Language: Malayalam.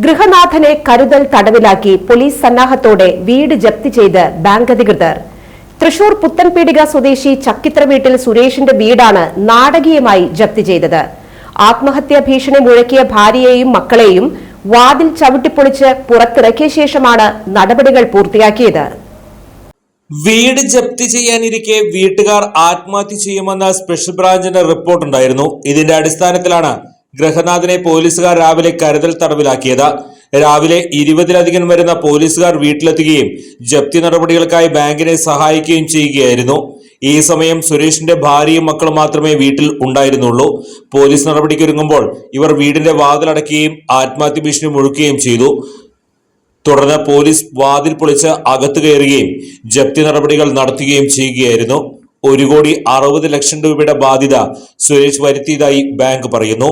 ഗൃഹനാഥനെ കരുതൽ തടവിലാക്കി പോലീസ് സന്നാഹത്തോടെ വീട് ജപ്തി ചെയ്ത് ബാങ്ക് അധികൃതർ. തൃശൂർ പുത്തൻപീടിക സ്വദേശി ചക്കിത്ര വീട്ടിൽ സുരേഷിന്റെ വീടാണ് നാടകീയമായി ജപ്തി ചെയ്തത്. ആത്മഹത്യാ ഭീഷണി മുഴക്കിയ ഭാര്യയെയും മക്കളെയും വാതിൽ ചവിട്ടിപ്പൊളിച്ച് പുറത്തിറക്കിയ ശേഷമാണ് നടപടികൾ പൂർത്തിയാക്കിയത്. വീട് ജപ്തി ചെയ്യാനിരിക്കെ വീട്ടുകാർ ആത്മഹത്യ ചെയ്യുമെന്ന സ്പെഷ്യൽ ബ്രാഞ്ചിന്റെ റിപ്പോർട്ടുണ്ടായിരുന്നു. ഇതിന്റെ അടിസ്ഥാനത്തിലാണ് ഗൃഹനാഥനെ പോലീസുകാർ രാവിലെ കരുതൽ തടവിലാക്കിയത്. രാവിലെ ഇരുപതിലധികം വരുന്ന പോലീസുകാർ വീട്ടിലെത്തുകയും ജപ്തി നടപടികൾക്കായി ബാങ്കിനെ സഹായിക്കുകയും ചെയ്യുകയായിരുന്നു. ഈ സമയം സുരേഷിന്റെ ഭാര്യയും മക്കളും മാത്രമേ വീട്ടിൽ ഉണ്ടായിരുന്നുള്ളൂ. പോലീസ് നടപടിക്കൊരുങ്ങുമ്പോൾ ഇവർ വീടിന്റെ വാതിലടക്കുകയും ആത്മഹത്യ ഭീഷണി മുഴുക്കുകയും ചെയ്തു. തുടർന്ന് പോലീസ് വാതിൽ പൊളിച്ച് അകത്തു കയറുകയും ജപ്തി നടപടികൾ നടത്തുകയും ചെയ്യുകയായിരുന്നു. ഒരു കോടി അറുപത് ലക്ഷം രൂപയുടെ ബാധ്യത സുരേഷ് വരുത്തിയതായി ബാങ്ക് പറയുന്നു.